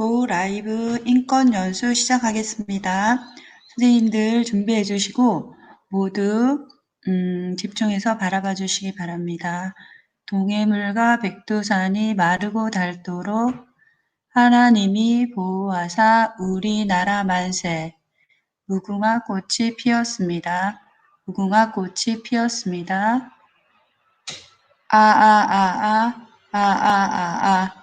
고 라이브 인권 연수 시작하겠습니다. 선생님들 준비해 주시고 모두 음, 집중해서 바라봐 주시기 바랍니다. 동해물과 백두산이 마르고 닳도록 하나님이 보호하사 우리나라 만세 무궁화 꽃이 피었습니다. 무궁화 꽃이 피었습니다. 아아아아 아아아아